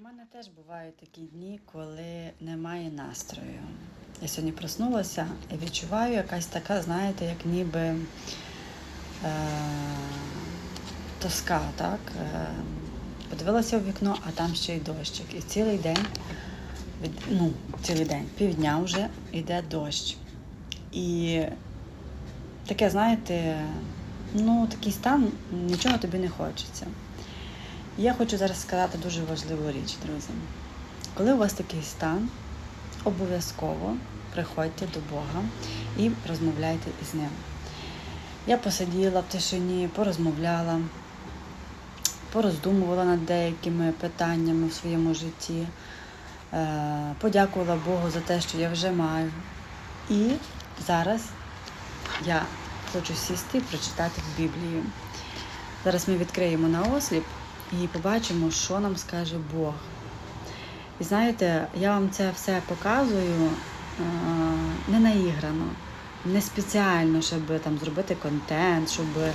У мене теж бувають такі дні, коли немає настрою. Я сьогодні проснулася і відчуваю якась така, знаєте, як ніби е- тоска, так? Е- подивилася в вікно, а там ще й дощик. І цілий день, від, ну, цілий день, півдня вже йде дощ. І таке, знаєте, ну, такий стан, нічого тобі не хочеться. Я хочу зараз сказати дуже важливу річ, друзі. Коли у вас такий стан, обов'язково приходьте до Бога і розмовляйте із ним. Я посиділа в тишині, порозмовляла, пороздумувала над деякими питаннями в своєму житті, е, подякувала Богу за те, що я вже маю. І зараз я хочу сісти і прочитати в Біблію. Зараз ми відкриємо на осліп і побачимо, що нам скаже Бог. І знаєте, я вам це все показую е, не наіграно, не спеціально, щоб там зробити контент, щоб е,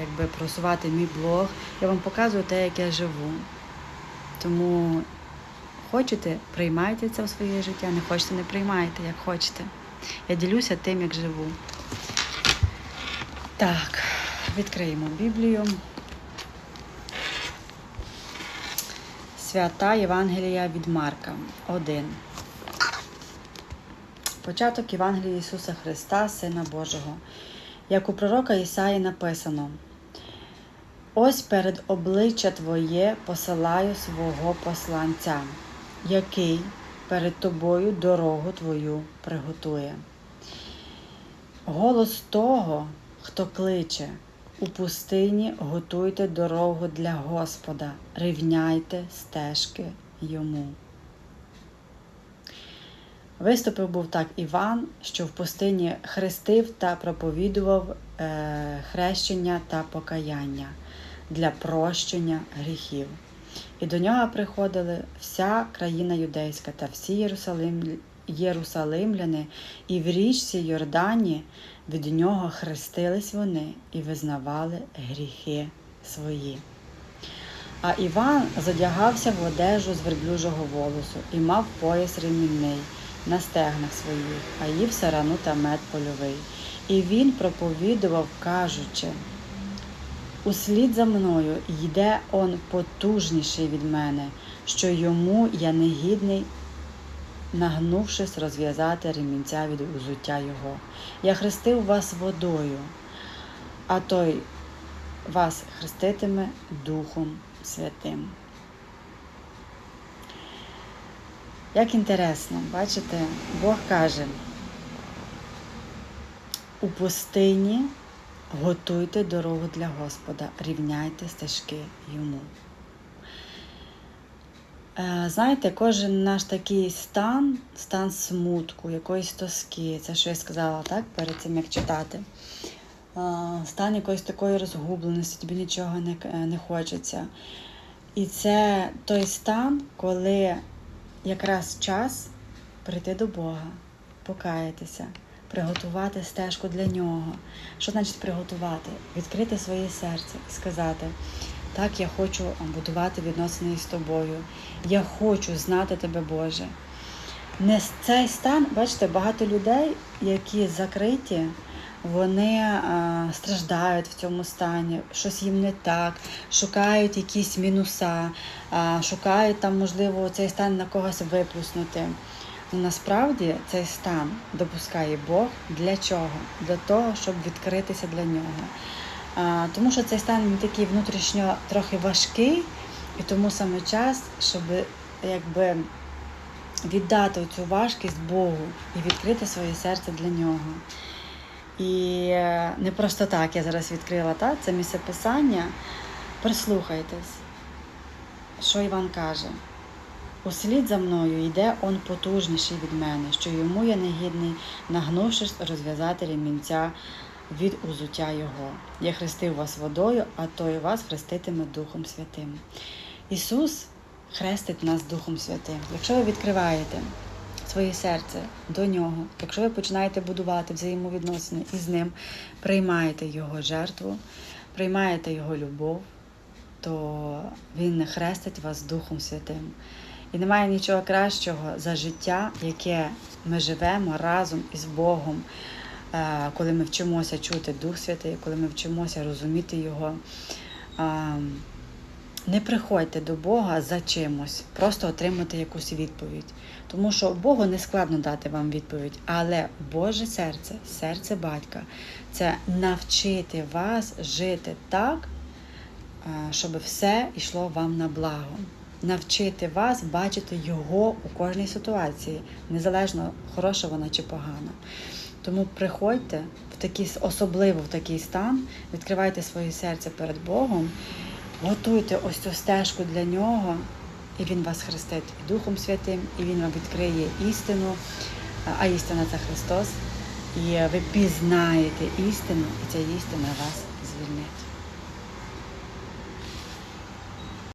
якби просувати мій блог. Я вам показую те, як я живу. Тому хочете, приймайте це в своє життя, не хочете, не приймайте, як хочете. Я ділюся тим, як живу. Так, відкриємо Біблію. Свята Євангелія від Марка 1. Початок Євангелія Ісуса Христа, Сина Божого. Як у пророка Ісаї написано: Ось перед обличчя Твоє посилаю свого посланця, який перед тобою дорогу Твою приготує. Голос того, хто кличе, у пустині готуйте дорогу для Господа, рівняйте стежки йому. Виступив був так Іван, що в пустині хрестив та проповідував е, хрещення та покаяння для прощення гріхів. І до нього приходили вся країна юдейська та всі Єрусалим, єрусалимляни, і в річці Йордані від нього хрестились вони і визнавали гріхи свої. А Іван задягався в одежу з верблюжого волосу і мав пояс ремінний на стегнах своїх, а їв сарану та мед польовий. І він проповідував, кажучи, Услід за мною йде он потужніший від мене, що йому я негідний, нагнувшись розв'язати ремінця від узуття його. Я хрестив вас водою, а той вас хреститиме Духом Святим. Як інтересно, бачите, Бог каже, у пустині готуйте дорогу для Господа, рівняйте стежки йому. Е, Знаєте, кожен наш такий стан, стан смутку, якоїсь тоски, це що я сказала так, перед цим як читати. Е, Стан якоїсь такої розгубленості, тобі нічого не, не хочеться. І це той стан, коли якраз час прийти до Бога, покаятися, приготувати стежку для нього. Що значить приготувати? Відкрити своє серце і сказати: так, я хочу будувати відносини з тобою. Я хочу знати тебе, Боже. Не цей стан, бачите, багато людей, які закриті, вони а, страждають в цьому стані, щось їм не так, шукають якісь мінуса, а, шукають там, можливо, цей стан на когось виплюснути. Ну, Насправді цей стан допускає Бог для чого? Для того, щоб відкритися для нього. Тому що цей стан він такий внутрішньо трохи важкий, і тому саме час, щоб якби віддати цю важкість Богу і відкрити своє серце для нього. І е, не просто так я зараз відкрила та, це місце писання. Прислухайтесь, що Іван каже. Услід за мною йде он потужніший від мене, що йому я негідний, нагнувшись розв'язати ремінця від узуття його. Я хрестив вас водою, а той вас хреститиме Духом Святим. Ісус хрестить нас Духом Святим. Якщо ви відкриваєте своє серце до нього, якщо ви починаєте будувати взаємовідносини із ним, приймаєте Його жертву, приймаєте Його любов, то Він хрестить вас Духом Святим. І немає нічого кращого за життя, яке ми живемо разом із Богом, коли ми вчимося чути Дух Святий, коли ми вчимося розуміти Його. Не приходьте до Бога за чимось, просто отримати якусь відповідь. Тому що Богу не складно дати вам відповідь, але Боже серце, серце батька, це навчити вас жити так, щоб все йшло вам на благо. Навчити вас бачити Його у кожній ситуації, незалежно хороша вона чи погана. Тому приходьте в такий, особливо в такий стан, відкривайте своє серце перед Богом, готуйте ось цю стежку для нього, і Він вас хрестить і Духом Святим, і Він вам відкриє істину, а істина це Христос. І ви пізнаєте істину, і ця істина вас звільнить.